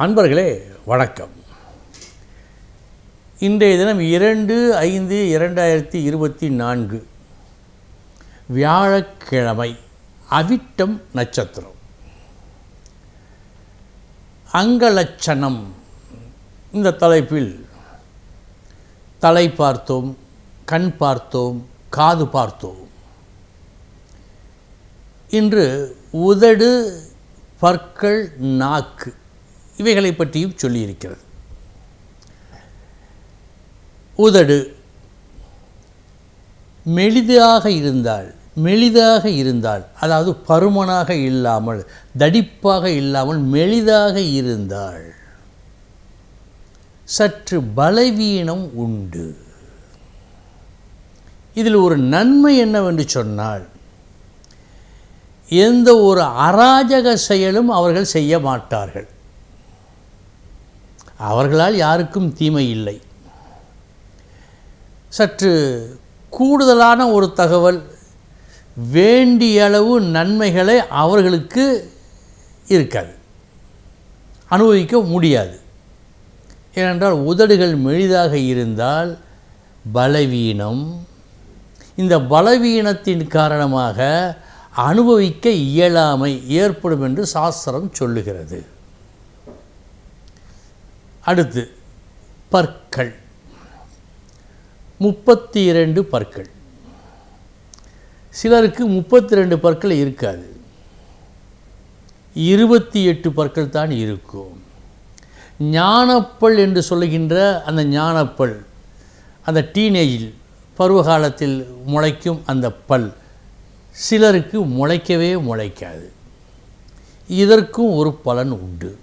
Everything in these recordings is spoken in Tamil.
அன்பர்களே வணக்கம். இன்றைய தினம் இரண்டு ஐந்து இரண்டாயிரத்தி இருபத்தி நான்கு வியாழக்கிழமை அவிட்டம் நட்சத்திரம். அங்கலட்சணம். இந்த தலைப்பில் தலை பார்த்தோம் கண் பார்த்தோம் காது பார்த்தோம். இன்று உதடு பற்கள் நாக்கு. இவைகளை பற்றியும் சொல்லியிருக்கிறது. உதடு. மெலிதாக இருந்தால் மெலிதாக இருந்தால் அதாவது பருமனாக இல்லாமல் தடிப்பாக இல்லாமல் மெலிதாக இருந்தால் சற்று பலவீனம் உண்டு. இதில் ஒரு நன்மை என்னவென்று சொன்னால் எந்த ஒரு அராஜக செயலும் அவர்கள் செய்ய மாட்டார்கள். அவர்களால் யாருக்கும் தீமை இல்லை. சற்று கூடுதலான ஒரு தகவல் வேண்டிய அளவு நன்மைகளை அவர்களுக்கு இருக்காது. அனுபவிக்க முடியாது. ஏனென்றால் உதடுகள் மெலிதாக இருந்தால் பலவீனம் இந்த பலவீனத்தின் காரணமாக அனுபவிக்க இயலாமை ஏற்படும் என்று சாஸ்திரம் சொல்லுகிறது. அடுத்து பற்கள். முப்பத்தி இரண்டு பற்கள். சிலருக்கு முப்பத்தி ரெண்டு பற்கள் இருக்காது. இருபத்தி எட்டு பற்கள் தான் இருக்கும். ஞானப்பல் என்று சொல்லுகின்ற அந்த ஞானப்பல் அந்த டீனேஜில் பருவகாலத்தில் முளைக்கும் அந்த பல் சிலருக்கு முளைக்கவே முளைக்காது. இதற்கும் ஒரு பலன் உண்டு.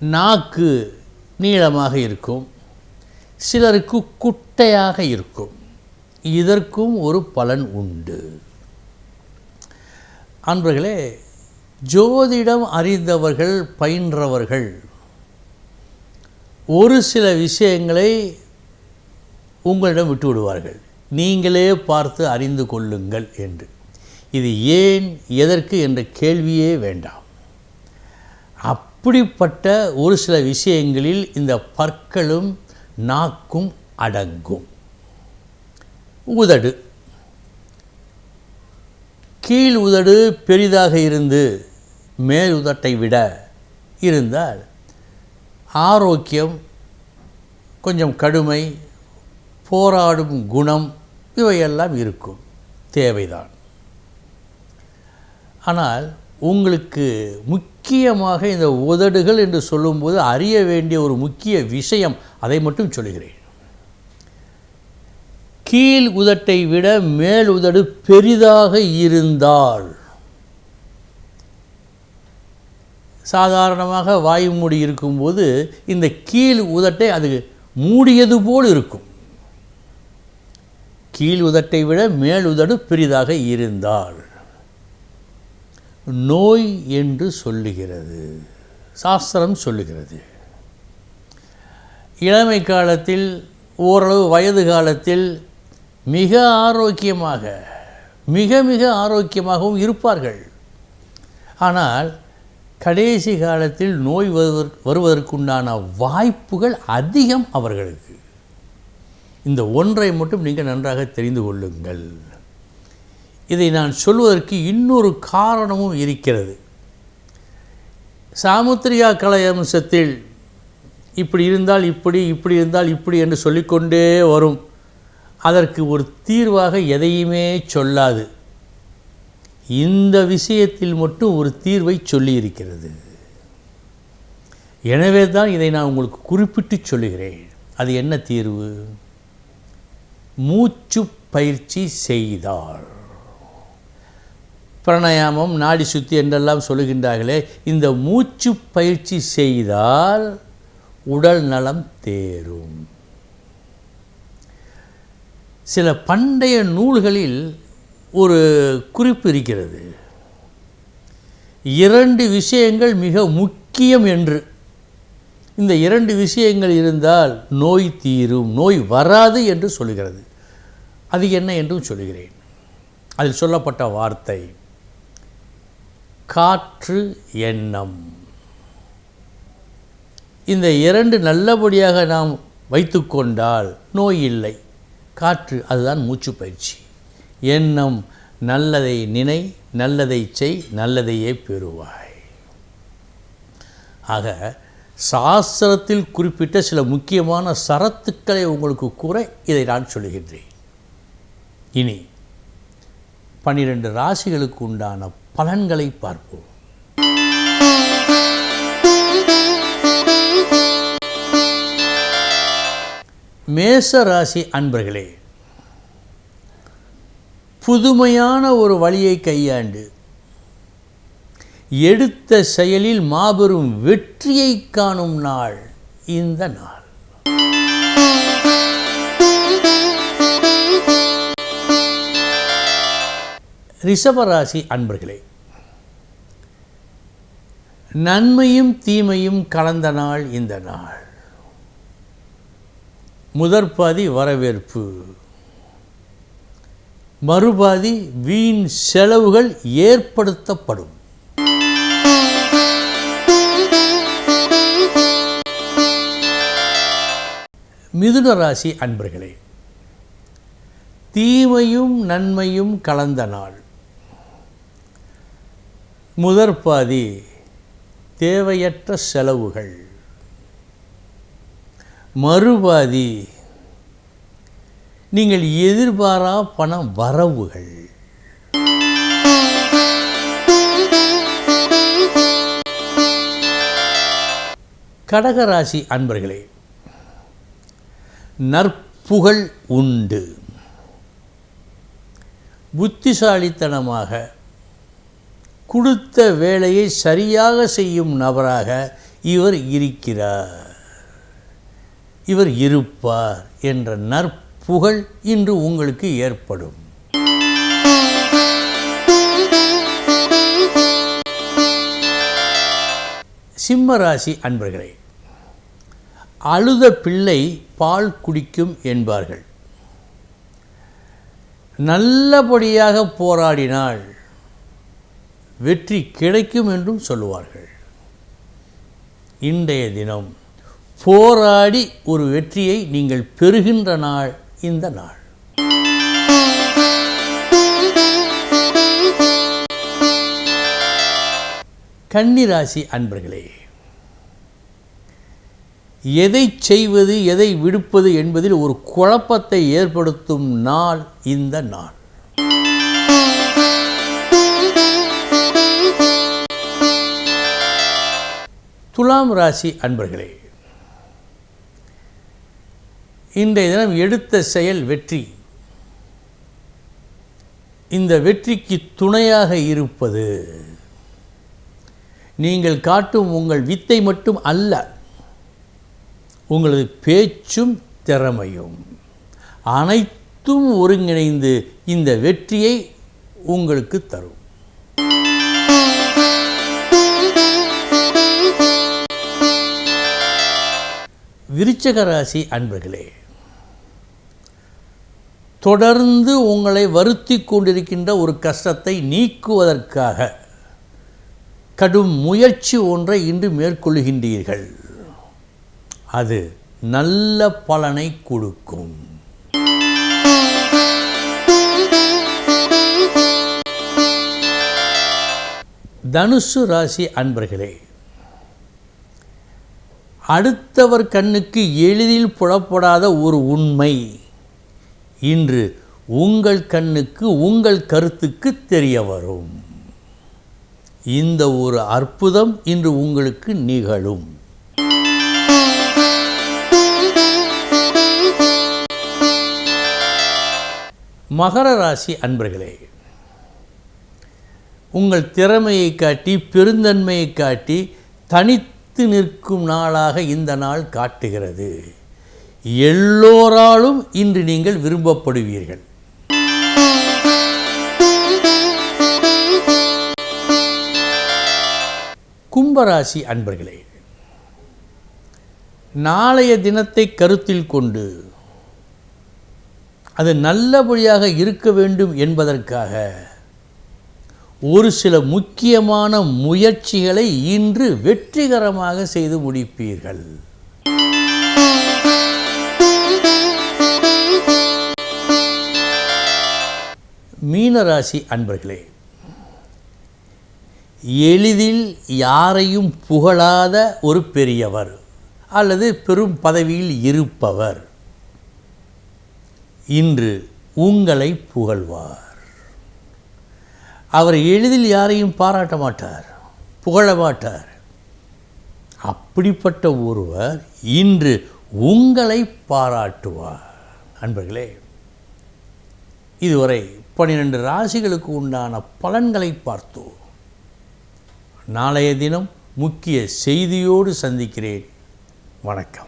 நாக்கு நீளமாக இருக்கும். சிலருக்கு குட்டையாக இருக்கும். இதற்கும் ஒரு பலன் உண்டு. அன்பர்களே ஜோதிடம் அறிந்தவர்கள் பயின்றவர்கள் ஒரு சில விஷயங்களை உங்களிடம் விட்டு விடுவார்கள் நீங்களே பார்த்து அறிந்து கொள்ளுங்கள் என்று. இது ஏன் எதற்கு என்ற கேள்வியே வேண்டாம். அப் அப்படிப்பட்ட ஒரு சில விஷயங்களில் இந்த பற்களும் நாக்கும் அடங்கும். உதடு. கீழ் உதடு பெரிதாக இருந்து மேல் உதட்டை விட இருந்தால் ஆரோக்கியம் கொஞ்சம் கடுமை போராடும் குணம் இவையெல்லாம் இருக்கும். தேவைதான். ஆனால் உங்களுக்கு முக்கிய முக்கியமாக இந்த உதடுகள் என்று சொல்லும்போது அறிய வேண்டிய ஒரு முக்கிய விஷயம் அதை மட்டும் சொல்கிறேன் கீழ் உதட்டை விட மேல் உதடு பெரிதாக இருந்தால் சாதாரணமாக வாய் மூடி இருக்கும்போது இந்த கீழ் உதட்டை அது மூடியது போல் இருக்கும். கீழ் உதட்டை விட மேல் உதடு பெரிதாக இருந்தால். நோய் என்று சொல்லுகிறது. சாஸ்திரம் சொல்லுகிறது. இளமை காலத்தில் ஓரளவு வயது காலத்தில் மிக ஆரோக்கியமாக மிக மிக ஆரோக்கியமாகவும் இருப்பார்கள். ஆனால் கடைசி காலத்தில் நோய் வருவதற்கு வருவதற்குண்டான வாய்ப்புகள் அதிகம் அவர்களுக்கு. இந்த ஒன்றை மட்டும் நீங்கள் நன்றாக தெரிந்து கொள்ளுங்கள். இதை நான் சொல்வதற்கு இன்னொரு காரணமும் இருக்கிறது. சாமுத்திரியா கலை அம்சத்தில் இப்படி இருந்தால் இப்படி இப்படி இருந்தால் இப்படி என்று சொல்லிக்கொண்டே வரும். அதற்கு ஒரு தீர்வாக எதையுமே சொல்லாது. இந்த விஷயத்தில் மட்டும் ஒரு தீர்வை சொல்லியிருக்கிறது. எனவே தான் இதை நான் உங்களுக்கு குறிப்பிட்டு சொல்லுகிறேன். அது என்ன தீர்வு? மூச்சு பயிற்சி செய்தால். பிரணயாமம் நாடி சுத்தி என்றெல்லாம் சொல்லுகின்றார்களே இந்த மூச்சு பயிற்சி செய்தால் உடல் நலம் தேரும். சில பண்டைய நூல்களில் ஒரு குறிப்பு இருக்கிறது. இரண்டு விஷயங்கள் மிக முக்கியம் என்று. இந்த இரண்டு விஷயங்கள் இருந்தால் நோய் தீரும் நோய் வராது என்று சொல்லுகிறது. அது என்ன என்றும் சொல்லுகிறேன். அதில் சொல்லப்பட்ட வார்த்தை காற்று எண்ணம். இந்த இரண்டு நல்லபடியாக நாம் வைத்துக்கொண்டால் நோய் இல்லை. காற்று அதுதான் மூச்சு பயிற்சி. எண்ணம் நல்லதை நினை நல்லதை செய் நல்லதையே பெறுவாய். ஆக சாஸ்திரத்தில் குறிப்பிட்ட சில முக்கியமான சரத்துக்களை உங்களுக்கு கூற இதை நான் சொல்லுகின்றேன். இனி பன்னிரண்டு ராசிகளுக்கு உண்டான பலன்களை பார்ப்போம். மேச ராசி அன்பர்களே புதுமையான ஒரு வழியை கையாண்டு எடுத்த செயலில் மாபெரும் வெற்றியை காணும் நாள் இந்த நாள். ரிஷபராசி அன்பர்களே நன்மையும் தீமையும் கலந்த நாள் இந்த நாள். முதற்பாதி வரவேற்பு. மறுபாதி வீண் செலவுகள் ஏற்படுத்தப்படும். மிதுன ராசி அன்பர்களே தீமையும் நன்மையும் கலந்த நாள். முதற்பாதி தேவையற்ற செலவுகள். மறுபாதி நீங்கள் எதிர்பாரா பண வரவுகள். கடகராசி அன்பர்களே நற்புகழ் உண்டு. புத்திசாலித்தனமாக கொடுத்த வேலையை சரியாக செய்யும் நபராக இவர் இருக்கிறார். இவர் இருப்பார் என்ற நற்புகழ் இன்று உங்களுக்கு ஏற்படும். சிம்மராசி அன்பர்களே அழுத பிள்ளை பால் குடிக்கும் என்பார்கள். நல்லபடியாக போராடினால் வெற்றி கிடைக்கும் என்றும் சொல்லுவார்கள். இன்றைய தினம் போராடி ஒரு வெற்றியை நீங்கள் பெறுகின்ற நாள் இந்த நாள். கன்னிராசி அன்பர்களே எதை செய்வது எதை விடுப்பது என்பதில் ஒரு குழப்பத்தை ஏற்படுத்தும் நாள் இந்த நாள். துலாம் ராசி அன்பர்களே இன்றைய தினம் எடுத்த செயல் வெற்றி. இந்த வெற்றிக்கு துணையாக இருப்பது நீங்கள் காட்டும் உங்கள் வித்தை மட்டும் அல்ல உங்களது பேச்சும் திறமையும் அனைத்தும் ஒருங்கிணைந்து இந்த வெற்றியை உங்களுக்கு தரும். விருச்சக ராசி அன்பர்களே தொடர்ந்து உங்களை வருத்தி கொண்டிருக்கின்ற ஒரு கஷ்டத்தை நீக்குவதற்காக கடும் முயற்சி ஒன்றை இன்று மேற்கொள்கின்றீர்கள். அது நல்ல பலனை கொடுக்கும். தனுசு ராசி அன்பர்களே அடுத்தவர் கண்ணுக்கு எளிதில் புலப்படாத ஒரு உண்மை. இன்று உங்கள் கண்ணுக்கு உங்கள் கருத்துக்கு தெரிய வரும். இந்த ஒரு அற்புதம் இன்று உங்களுக்கு நிகழும். மகர ராசி அன்பர்களே உங்கள் திறமையை காட்டி பெருந்தன்மையை காட்டி நிலைத்து நிற்கும் நாளாக இந்த நாள் காட்டுகிறது. எல்லோராலும் இன்று நீங்கள் விரும்பப்படுவீர்கள். கும்பராசி அன்பர்களே நாளைய தினத்தை கருத்தில் கொண்டு அது நல்லபடியாக இருக்க வேண்டும் என்பதற்காக ஒரு சில முக்கியமான முயற்சிகளை இன்று வெற்றிகரமாக செய்து முடிப்பீர்கள். மீனராசி அன்பர்களே எளிதில் யாரையும் புகழாத ஒரு பெரியவர் அல்லது பெரும் பதவியில் இருப்பவர் இன்று உங்களை புகழ்வார். அவர் எளிதில் யாரையும் பாராட்ட மாட்டார் புகழ மாட்டார். அப்படிப்பட்ட ஒருவர் இன்று உங்களை பாராட்டுவார். அன்பர்களே இதுவரை பன்னிரண்டு ராசிகளுக்கு உண்டான பலன்களை பார்த்தோம். நாளைய தினம் முக்கிய செய்தியோடு சந்திக்கிறேன். வணக்கம்.